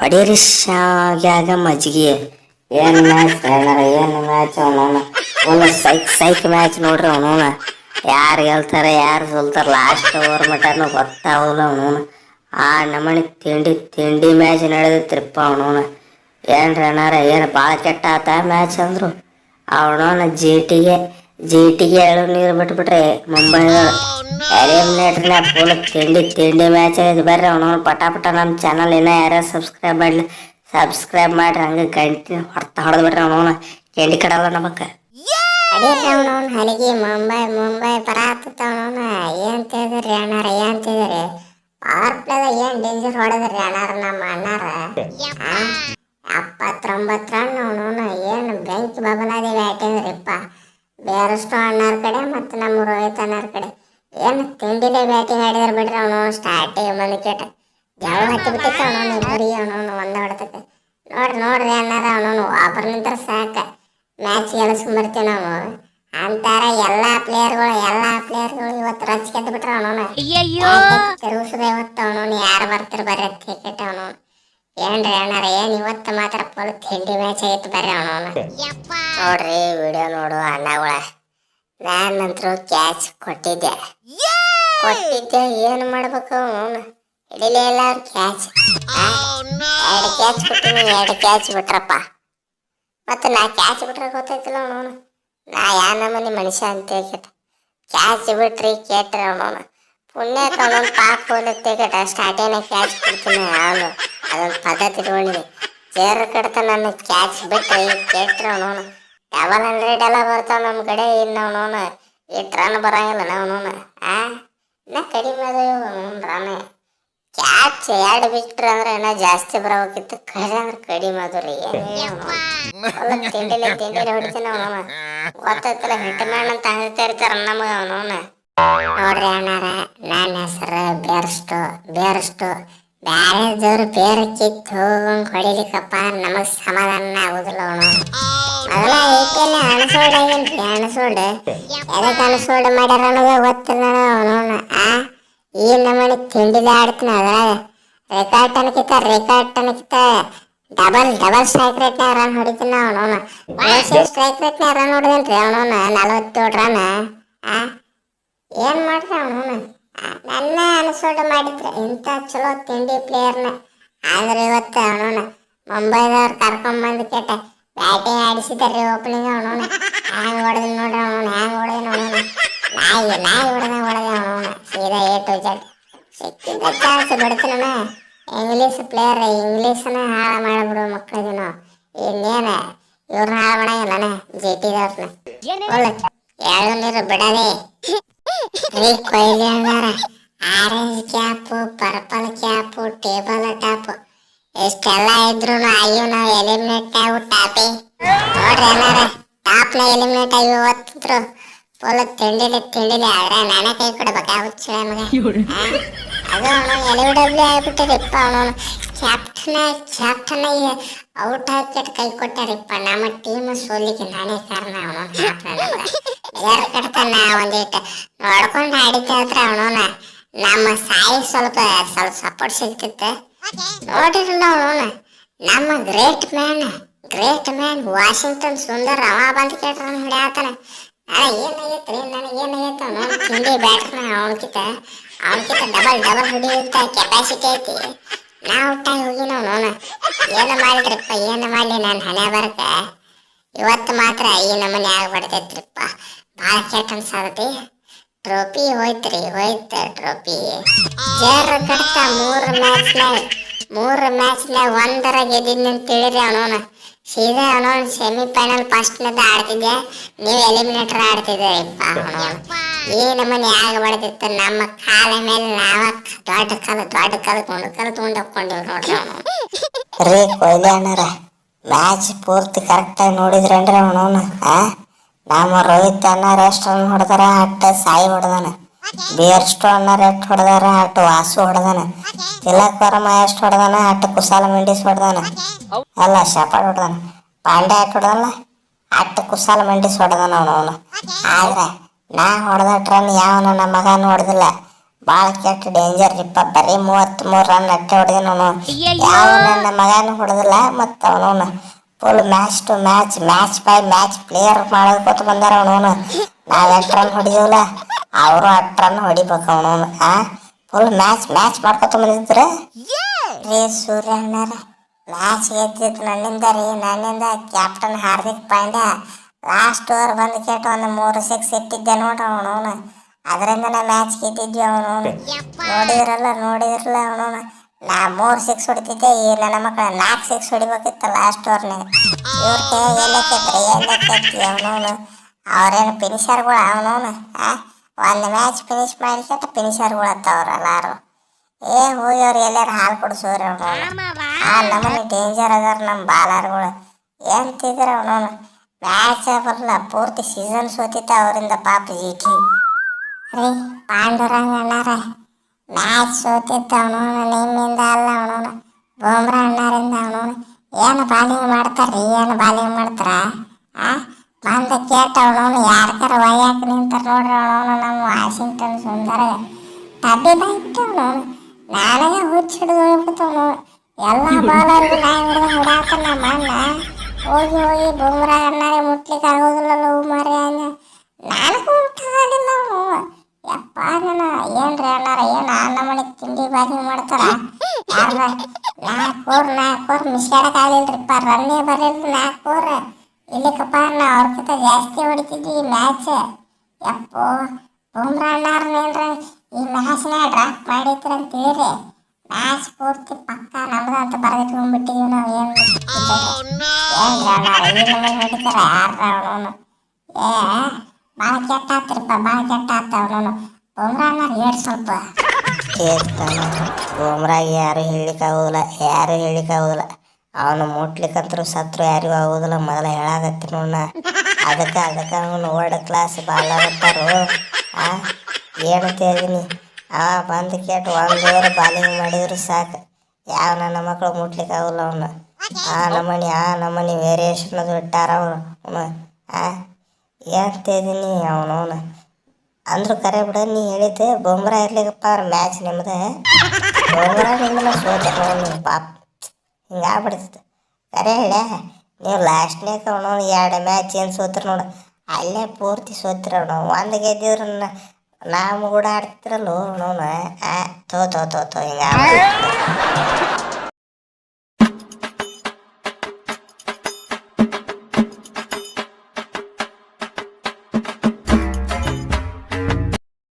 ಹೊಡೀರಿ ಶಾವ್ಯಾಗ ಮಜ್ಜಿಗೆ. ಏನ್ ಮ್ಯಾಚ್ ಏನಾರ ಏನು ಮ್ಯಾಚ್ ಅವನವನ? ಫುಲ್ ಸೈಕ್ ಸೈಕ್ ಮ್ಯಾಚ್ ನೋಡ್ರಿ ಅವನವನ. ಯಾರು ಗೆಲ್ತಾರೆ ಯಾರು ಸೋಲ್ತಾರ ಲಾಸ್ಟ್ ಓವರ್ ಮಟನು ಗೊತ್ತಾಗಲ್ಲ ಅವನವನ. ಆ ನಮ್ಮನೆ ತಿಂಡಿ ತಿಂಡಿ ಮ್ಯಾಚ್ ನಡೆದೈತ್ರಿಪ್ಪ ಅವನವನ. ಏನ್ರಿ ಅಣ್ಣಾರ, ಏನು ಭಾಳ ಕೆಟ್ಟ ಆತ ಮ್ಯಾಚ್ ಅಂದ್ರು. ಜಿ ಟಿಗೆ ಜಿ ಟಿಗೆ ಎಳು ನೀರು ಬಿಟ್ಬಿಟ್ರೆ ಮುಂಬೈ ಎಲಿಮಿನೇಟರ್ನ ಫುಲ್ ತಿಂಡಿ ತಿಂಡಿ ಮ್ಯಾಚ್ ಆಗೈತಿ ಬರ್ರಿ ಅವನವನು ಪಟ ಪಟ ನಮ್ಮ ಚಾನಲ್ ಇನ್ನೂ ಯಾರ್ಯಾರು ಸಬ್ಸ್ಕ್ರೈಬ್ ಮಾಡಲಿ ಸಬ್ಸ್ಕ್ರೈಬ್ ಮಾಡ್ರಿ ಹಂಗೆ ಕಂಟಿನ್ಯೂ ಹೊಡ್ತಾ ಹೊಡೆದು ಬಿಡ್ರಿ ಅವನವನ ಕೆಂಡಿ ಕಡಲ್ಲ ನಮಕ್ಕೆ ಅಡಿಯಲ್ಲ ಅವನವನ್ ಹಲಿಗೆ ಮುಂಬೈ ಮುಂಬೈ ಬರಾತತ್ತ ಅವನವನ ಏನ್ ತಿಳಿದ್ರಿ ಅಣ್ಣಾರ ಏನ್ ತಿಳಿದ್ರಿ ಪವರ್ ಪ್ಲೇದಾಗ ಏನ್ ಡೇಂಜರ್ ಹೊಡೆದ್ರಿ ಅಣ್ಣಾರ ನಮ್ಮ ಅಣ್ಣಾರ ಆ? ಎಪ್ಪತ್ತೊಂಬತ್ತು ರನ್ ಅವನವನ ಏನು ಬೆಂಕಿ ಬಬಲಾದಿ ಬ್ಯಾಟಿಂಗ್ರಿಪ್ಪ ಬೇರಷ್ಟು ಅಣ್ಣಾರ ಕಡೆ ಮತ್ತು ನಮ್ಮ ರೋಹಿತ್ ಅಣ್ಣಾರ ಕಡೆ. ಏನು ತಿಂಡಿಲೇ ಬ್ಯಾಟಿಂಗ್ ಆಡಿದಾರೆ ಬಿಡ್ರಿ ಅವನು ಸ್ಟಾರ್ಟಿಂಗ್ ಕೇಟ ಜಗಳ ಹತ್ತಿ ಬಿಟ್ಟಿತ್ತು ಅವನವನು ಇಬ್ಬರಿ ಅವನವನು ಒಂದ ಹೊಡ್ತೈತೆ. ನೋಡ್ರಿ ನೋಡ್ರಿ ಅಣ್ಣಾರ ಅವನವನು ಒಬ್ಬರು ನಿಂತರ ಸಾಕ. ಮ್ಯಾಚ್ ಗೆಲ್ಸ್ಕೊಂಡ್ಬರ್ತೀವಿ ನಾವು. ಅಂತಾರ ಎಲ್ಲ ಪ್ಲೇಯರ್ಗಳು ಎಲ್ಲಾ ಪ್ಲೇಯರ್ಗಳು ಇವತ್ತು ರಚ್ ಗೆದ್ದು ಬಿಟ್ರ ಅವನವನ ತಿರುಗಿಸದೆ ಇವತ್ತು ಅವನವನು. ಯಾರು ಬರ್ತಾರ ಬರ್ರಿ ಕ್ರಿಕೆಟ್ ಅವನವನು ಏನ್ರಿ ಅಣ್ಣಾರ ಏನ್ ಇವತ್ತು ಮಾತ್ರ ಫುಲ್ ತಿಂಡಿ ಮ್ಯಾಚ್ ಆಗಿತ್ತು ಬರ್ರಿ ಅವನವನ ನೋಡ್ರಿ ವಿಡಿಯೋ ನೋಡು ಅಣ್ಣಗಳ ನಾನಂತರೂ ಕ್ಯಾಚ್ ಕೊಟ್ಟಿದ್ದೆ. ಕೊಟ್ಟಿದ್ದೆ ಏನ್ ಮಾಡ್ಬೇಕು ಅವನು ಹಿಡಿಲೇ ಇಲ್ಲ ಅವ್ರ ಕ್ಯಾಚ್ ಎರಡು ಕ್ಯಾಚ್ ಕೊಟ್ಟಿನಿ ಎರಡು ಕ್ಯಾಚ್ ಬಿಟ್ರಪ್ಪ. ಮತ್ತೆ ನಾ ಕ್ಯಾಚ್ ಬಿಟ್ರೆ ಗೊತ್ತೈತಿಲ್ಲ ಅವನು ನಾ ಯಾ ನಮ್ಮನೆ ಮನುಷ್ಯ ಅಂತ ಕೇಟ ಕ್ಯಾಚ್ ಬಿಟ್ರಿ ಕೇಟ್ರಿ ಅವನು ಪುಣ್ಯ ಅವನೊಂದು ಪಾಪ ಹೋಲತ್ತೆ ಕೇಟ ಸ್ಟಾರ್ಟಿನ ಕ್ಯಾಚ್ ಕೊಡ್ತೀನಿ ಅವನು ಇಟ್ಕೊಂಡಿನಿ ಚೇರ್ ಕಡ್ತ ನನ್ನ ಕ್ಯಾಚ್ ಬಿಟ್ರಿ ಕೇಟ್ರಿ ಅವನು ಡಬಲ್ ಹಂಡ್ರೆಡ್ ಎಲ್ಲ ಬರ್ತಾವ ನಮ್ಮ ಕಡೆ ಇನ್ನು ಈ ಎಷ್ಟು ರನ್ ಬರಂಗಿಲ್ಲ ನೋನು ಆ? ಇನ್ನ ಕಡಿಮೆ ಅದ ರನ್ ಕ್ಯಾಚ್ ಎರಡು ಬಿಟ್ರೆ ಅಂದ್ರೆ ಏನೋ ಜಾಸ್ತಿ ಬರಬೇಕಿತ್ತು. ಕಡೆ ಅಂದ್ರೆ ಕಡಿಮೆ ಅದು ಏನು ತಿಂಡಿಲೆ ತಿಂಡಿಲೆ ಹೊಡಿತೀನಿ ಅವನವನ ಗೊತ್ತೈತಲ್ಲ ಹಿಟ್ ಮ್ಯಾನ್ ಅಂತ ಹೇಳ್ತಾ ಇರ್ತಾರ ನಮಗೆ ಅವನವನ ನೋಡ್ರಿ ಅಣ್ಣಾರ ನನ್ನ ಹೆಸರು ಬೇರ್ಸ್ಟು ಬೇರ್ಸ್ಟು. ಬ್ಯಾರೆದವ್ರು ಬೇರೆ ಕಿತ್ತು ಹೋಗಂಗ್ ಹೊಡಿಲಿಕ್ಕಪ್ಪ ನಮಗ್ ಸಮಾಧಾನ ಆಗುದಿಲ್ಲ ಅವನು ಮೊದಲ ಐ ಪಿ ಎಲ್ ಅಣಸೋಡ್ ಆಗೇನ್ರಿ ಅಣಸೋಡ್ ಎದಕ್ಕೆ ಅಣಸೋಡ್ ಮಾಡ್ಯಾರ ಅನ್ನೋದೇ ಗೊತ್ತಿಲ್ಲ ಅವನವನ ಆ ಈ ನಮ್ಮನೆ ತಿಂಡಿಲೆ ಆಡ್ತೀನಿ ಅದ್ರಾಗ ರೆಕಾರ್ಡ್ ಅನ್ಕಿತ record ಅನ್ಕಿತ double double strike rate run ಹೊಡಿತೀನಿ ಅವನವನ ಸ್ಟ್ರೈಕ್ ರೇಟ್ ರನ್ ಹೊಡೆದೇನ್ರಿ ಅವನವನ ನಲವತ್ತೇಳು ರನ್ ಆ ಏನ್ ಮಾಡ್ರಿ ಅವನವನ ನನ್ನ ಅನ್ಸೋಡು ಮಾಡಿದ್ರೆ. ಇಂಥ ಚಲೋ ತಿಂಡಿ ಪ್ಲೇಯರ್ನ ಆದ್ರೆ ಇವತ್ತು ಅವನವನ ಮುಂಬೈದವ್ರು ಕರ್ಕೊಂಬಂದು ಕೆಟ್ಟ ಬ್ಯಾಟಿಂಗ್ ಆಡಿಸಿದಾರೆ ಓಪನಿಂಗ್ ಅವನವನ. ಹ್ಯಾಂಗ್ ಹೊಡೆದ್ ನೋಡ್ರಿ ಅವನವನ ಹ್ಯಾಂಗ್ ಹೊಡೆದ ನೋಡೋಣ ನಾಯಿ ನಾಯಿ ಹೊಡೆದ ಹೊಡೆದ ಅವನವನ. ಸೀದಾ ಏ ಟು ಜಡ್ ಸಿಕ್ಕಿದ್ದ ಚಾನ್ಸ್ ಬಿಡ್ತೀನ ಇಂಗ್ಲೀಷ್ ಪ್ಲೇಯರ್ ಇಂಗ್ಲೀಷನ ಹಾಳು ಮಾಡಿಬಿಡು ಮಕ್ಕಳಿಗೆ ನಾವು ಇನ್ನೇನ ಇವ್ರನ್ನ ಹಾಳು ಮಾಡಂಗಿಲ್ಲನ ಜಿ ಟಿದವ್ರನ್ನ ಎಳ್ಳು ನೀರು ಬಿಡದೆ. ರೀ ಕೊಹ್ಲಿ ಅಣ್ಣಾರ orange cap purple cap table top ಎಷ್ಟೆಲ್ಲ ಇದ್ರು ಅಯ್ಯೋ ನಾವು ಎಲಿಮಿನೇಟ್ ಆಗಿ ಟಾಪಿ ನೋಡ್ರಿ ಅಣ್ಣಾರ ಟಾಪ್ನ ಎಲಿಮಿನೇಟ್ ಆಗಿ ಓದ್ತಿದ್ರು ಫುಲ್ ತಿಂಡಿಲಿ ತಿಂಡಿಲಿ ಆದ್ರೆ ನಾನೇ ಕೈ ಕೊಡ್ಬೇಕಾ ಹುಚ್ಚ ಮಗ ಆ? ಅದು ಅವನು ಎಲ್ ಡಬ್ಲ್ಯೂ ಆಗ್ಬಿಟ್ಟಿರಿಪ್ಪ ಅವನು ಕ್ಯಾಪ್ಟನ್ ಕ್ಯಾಪ್ಟನ್ ಔಟ್ ಹಾಕಿಟ್ ಕೈ ಕೊಟ್ಟಾರಿಪ್ಪ. ನಮ್ಮ ಟೀಮ್ ಸೋಲಿಗೆ ನಾನೇ ಕಾರಣ ಅವನು ಯಾರು ಕಡ್ತಾನ ಒಂದಿಟ್ಟು ನೋಡ್ಕೊಂಡು ಆಡಿದ್ದೆ ಹತ್ರ ಅವನವನ ನಮ್ಮ ಸಾಯಿ ಸ್ವಲ್ಪ ಸ್ವಲ್ಪ ಸಪೋರ್ಟ್ ಸಿಗ್ತಿತ್ತು. ನೋಡಿರಲ್ಲ ಅವನು ನಮ್ಮ great man great man Washington Sundar ಅವ ಬಂದು ಕೇಳ್ತಾನ ಹಿಡಿಯಾತನ ಏನಾಗೈತ್ರಿ? ನನಗೆ ಏನಾಗೈತೆ ಅವನು? ತಿಂಡಿ ಅವನಕಿತ ಅವನಕಿತ ಡಬಲ್ ಡಬಲ್ ಹಿಡಿಯುತ್ತ ಕೆಪಾಸಿಟಿ ಐತಿ. ನಾ ಔಟಾಗಿ ಹೋಗಿನ ನೋನ ಏನು ಮಾಡಿದ್ರಪ್ಪ ಏನು ಮಾಡಲಿ ನಾನು ಹಣ ಬರಕ? ಇವತ್ತು ಮಾತ್ರ ಈ ನಮ್ಮನೆ ಆಗ್ಬಿಡ್ತೈತ್ರಿಪ್ಪ. ಭಾಳ ಕೆಟ್ಟ ಅನ್ಸಾದತಿ ಟ್ರೋಫಿ ಹೋಯ್ತ್ರಿ, ಹೋಯ್ತ ಟ್ರೋಫಿ. ಜೇರ್ ಕಡ್ತ ಮೂರು ಮ್ಯಾಚ್ನಾಗ ಮೂರು ಮ್ಯಾಚ್ನಾಗ ಒಂದರ ಗೆದ್ದಿದ್ನಿ ಅಂತ ತಿಳಿರಿ ಅವನೋನ ಸೀದಾ ಅವನವನ್ ಸೆಮಿಫೈನಲ್ ಫಸ್ಟ್ನದ ಆಡ್ತಿದ್ದೆ ನೀವು ಎಲಿಮಿನೇಟರ್ ಆಡ್ತಿದ್ದೆ ಇಪ್ಪ ಅವನವನು. ಈ ನಮೂನೆ ಬಡ್ತಿತ್ತು ನಮ್ಮ ಕಾಲ ಮೇಲೆ ನಾವ ದೊಡ್ಡ ಕಾಲ ದೊಡ್ಡ ಕಾಲ ತೊಂಡ ಕಾಲ ತೊಂಡ ನೋಡ್ರಿ ಅವನು ರೀ ಕೊಹ್ಲಿ ಅಣ್ಣರ ಮ್ಯಾಚ್ ಪೂರ್ತಿ ಕರೆಕ್ಟಾಗಿ ನೋಡಿದ್ರೇನ್ರಿ ಅವನು ಆ? ನಮ್ಮ ರೋಹಿತ್ ಅಣ್ಣರ ಎಷ್ಟು ರನ್ ಹೊಡೆದಾರ ಅಟ್ಟ ಸಾಯಿ ಹೊಡೆದಾನ. ಬೇರ್ಷ್ಟು ಅಣ್ಣರ ಎಷ್ಟು ಹೊಡೆದಾರ ಅಟ್ಟು ವಾಸು ಹೊಡೆದಾನ. ತಿಲಕ್ ವರ್ಮ ಎಷ್ಟು ಹೊಡೆದಾನ ಅಟ್ಟ ಕುಶಾಲ ಮೆಂಡಿಸ್ ಹೊಡೆದಾನ. ಅಲ್ಲ ಶಪಾಡ್ ಹೊಡೆದಾನ. ಪಾಂಡೆ ಎಷ್ಟು ಹೊಡೆದಲ್ಲ ಅಟ್ಟ ಕುಶಾಲ ಮೆಂಡಿಸ್ ಹೊಡೆದಾನ ಅವನು ಆದ್ರೆ ನಾ ಹೊಡೆದ ರನ್ ಯಾವನ ನಮ್ಮ ಮಗನ ಹೊಡೆದಿಲ್ಲ. ಭಾಳ ಕೆಟ್ಟ ಡೇಂಜರ್ ರೀಪ್ಪ ಬರೀ ಮೂವತ್ತ್ ಮೂರು ರನ್ ಅಟ್ಟೆ ಹೊಡೆದ ಅವನು. ಯಾವ ನನ್ನ ಮಗನ ಹೊಡೆದಿಲ್ಲ ಮತ್ತು ಅವನು full match to match match by match player ಮಾಡೋದಕ್ಕೋತ ಬಂದಾರ ಅವನು ನಾವು ಎಂಟು ರನ್ ಹೊಡಿದೀವಲ್ಲ ಅವರು ಹತ್ತು ರನ್ ಹೊಡಿಬೇಕು ಅವನು ಆ? ಫುಲ್ ಮ್ಯಾಚ್ ಮ್ಯಾಚ್ ಮಾಡ್ಕೊತ ಬಂದಿದ್ರೆ? ರೇ ಸೂರ್ಯ ಅಣ್ಣಾರ ಮ್ಯಾಚ್ ಗೆದ್ದಿದ್ದು ನನ್ನಿಂದ ರೀ ನನ್ನಿಂದ captain Hardik Pandya. Last over ಬಂದು ಕೆಟ್ಟು ಒಂದು ಮೂರು ಸಿಕ್ಸ್ ಇಟ್ಟಿದ್ದೆ ನೋಡ್ರಿ ಅವನವನು ಅದರಿಂದನೇ ಮ್ಯಾಚ್ ಗೆದ್ದಿದ್ವಿ ಅವನು. ನೋಡಿದ್ರಲ್ಲ ನೋಡಿದ್ರಲ್ಲ ಅವನು. ನಾ ಮೂರು ಸಿಕ್ಸ್ ಹೊಡಿತಿದ್ದೆ, ಈ ನನ್ನ ಮಕ್ಕಳ ನಾಲ್ಕು ಸಿಕ್ಸ್ ಹೊಡಿಬೇಕಿತ್ತು ಲಾಸ್ಟ್ ಓವರ್ನಾಗ ಇವ್ರ ಕೈ ಎಲ್ಲ ಕೆತ್ರಿ ಎಲ್ಲ ಕೆತ್ತಿ ಅವನವನು ಅವ್ರೇನು ಫಿನಿಷರ್ಗಳು ಅವನವನು ಆ? ಒಂದು ಮ್ಯಾಚ್ ಫಿನಿಶ್ ಮಾಡಿ ಕೆಟ್ಟ ಫಿನಿಷರ್ಗಳು ಅತ್ತವ್ರು ಎಲ್ಲಾರು. ಏ ಹೋಗಿ ಅವ್ರು ಎಲ್ಲಾರು ಹಾಲು ಕುಡಿಸೋರಿ ಅವನವನು ಆ ನಮ್ಮನೆ ಡೇಂಜರ್ ಅದಾರ ನಮ್ಮ ಬಾಲರ್ಗಳು ಎಂತಿದ್ರ ಅವನವನು ಮ್ಯಾಚ್ ಬರಲ್ಲ ಪೂರ್ತಿ ಸೀಸನ್ ಸೋತಿತ್ತ ಅವರಿಂದ ಪಾಪ ಜೀಟಿ ರೀ ಪಾಂಡುರಂಗ ಅಣ್ಣಾರ ಮ್ಯಾಚ್ ಸೋತಿದ್ದ ಅವನವನು ನಿಮ್ಮಿಂದ ಅಲ್ಲ ಅವನವನು ಬೂಮ್ರಾ ಅಣ್ಣಾರಿಂದ ಅವನವನು ಏನು ಬಾಲಿಂಗ್ ಮಾಡ್ತಾರ್ರಿ ಏನು ಬಾಲಿಂಗ್ ಮಾಡ್ತಾರ ಆ ಬಂದ ಕೇಟ ಅವನವನು ಯಾರ್ಗಾರ ಒಯ್ಯಾಕ ನಿಂತಾರ ನೋಡ್ರಿ ಅವನವನು ನಮ್ಮ ವಾಷಿಂಗ್ಟನ್ ಸುಂದರ ಟಬ್ಬಿ ಬಾಯ್ತು ಅವನವನು ನನಗೆ ಹುಚ್ಚ ಹಿಡಿದು ಹೋಗ್ಬಿಡ್ತಾವ ಎಲ್ಲ ಬಾಲರ್ಗು ನಾ ಹಿಡಿದು ಹಿಡಾಕ ನಮ್ಮ ಅಣ್ಣ ಹೋಗಿ ಹೋಗಿ ಬುಮ್ರಾ ಅಣ್ಣಾರೆ ಮುಟ್ಲಿಕ್ಕೆ ಆಗೋದಿಲ್ಲ ಲವ್ ಮಾರಿ ಅನ್ನ ನನಗೂ ಮುಟ್ಟೋದಿಲ್ಲ ಅವನು ಯಪ್ಪ ನನ್ನ ಏನ್ರಿ ಅಣ್ಣಾರ ಏನು ಆ ನಮ್ಮನೆ ತಿಂಡಿ ಬಾಗಿ ಮಾಡ್ತಾರ ಯಾರ ನಾಲ್ಕೂರ್ ನಾಲ್ಕೂರ್ ಮಿಸ್ಕಾಡಕ್ ಆಗಿಲ್ರಿಪ್ಪ ರನ್ನೇ ಬರಲ್ರಿ ನಾಲ್ಕೂರ್ ಇಲ್ಲಿಕಪ್ಪ ನಾ ಅವ್ರಕಿಂತ ಜಾಸ್ತಿ ಹೊಡಿತಿದ್ವಿ ಮ್ಯಾಚ್ ಯಪ್ಪೋ ಬುಮ್ರಾ ಅಣ್ಣಾರ್ನೇನ್ರ ಈ ಮ್ಯಾಚ್ನ ಡ್ರಾಪ್ ಮಾಡಿದ್ರ ಅಂತ ಹೇಳಿರಿ ಮ್ಯಾಚ್ ಪೂರ್ತಿ ಪಕ್ಕ ನಮ್ದು ಅಂತ ಬರೆದಿಟ್ಕೊಂಡ್ಬಿಟ್ಟಿದೀವಿ ನಾವು ಏನು ಏನ್ರಿ ಅಣ್ಣಾರ ಈ ನಮಗೆ ಹೊಡಿತಾರ ಯಾರ ಅವನು ಏ ಭಾಳ ಭಾಳ ಅವನು ಸ್ವಲ್ಪ. ಯಾರು ಹೇಳಿಕ್ ಆಗೋದಿಲ್ಲ, ಯಾರು ಹೇಳಿಕ್ ಆಗೋದಿಲ್ಲ. ಅವನು ಮುಟ್ಲಿಕ್ಕಂತರೂ ಸತ್ರು ಯಾರಿಗೂ ಆಗೋದಿಲ್ಲ, ಮೊದಲ ಹೇಳಾಕತ್ತಿ ನೋಡ ಅದಕ್ಕೆ ಅದಕ್ಕೆ ಅವನು ಓಲ್ಡ್ ಕ್ಲಾಸ್ ಬಾಲಾಗತ್ತಾರು ಆ, ಏನು ತೇದಿನಿ ಆ ಬಂದು ಕೆಟ್ಟು ಒಂದು ಓವರ್ ಬಾಲಿಂಗ್ ಮಾಡಿದ್ರು ಸಾಕು. ಯಾವ ನನ್ನ ಮಕ್ಕಳು ಮುಟ್ಲಿಕ್ಕೆ ಆಗೋಲ್ಲ ಅವನು. ಆ ನಮನಿ ಆ ನಮನಿ ವೇರಿಯೇಷನ್ ಅದು ಇಟ್ಟಾರ ಅವನು ಆ. ಏನು ತೇದಿನಿ ಅವನವನು ಅಂದ್ರು ಕರೆ ಬಿಡ, ನೀ ಹೇಳಿದ್ದೆ ಬೊಂಬ್ರಾ ಇರ್ಲಿಕ್ಕಪ್ಪ ಅವ್ರ ಮ್ಯಾಚ್ ನಿಮ್ದು. ಬೊಂಬ್ರಾ ನಿಮ್ಮನ್ನ ಸೋತೆ ನೋಡಿ ಪಾಪ. ಹಿಂಗೆ ಆಗ್ಬಿಡ್ತಿತ್ತು ಕರೆ ಹೇಳ ನೀವು ಲಾಸ್ಟ್ನೇ ಅವನು ಎರಡು ಮ್ಯಾಚ್ ಏನು ಸೋತ್ರ ನೋಡು. ಅಲ್ಲೇ ಪೂರ್ತಿ ಸೋತಿರ ನಾವು ಒಂದು ಗೆದ್ದಿದ್ರು ನಾವು ಕೂಡ ಆಡ್ತಿರಲ್ಲ ಆ ತೋ ತೋ ತೋ ತೋ ಹಿಂಗೆ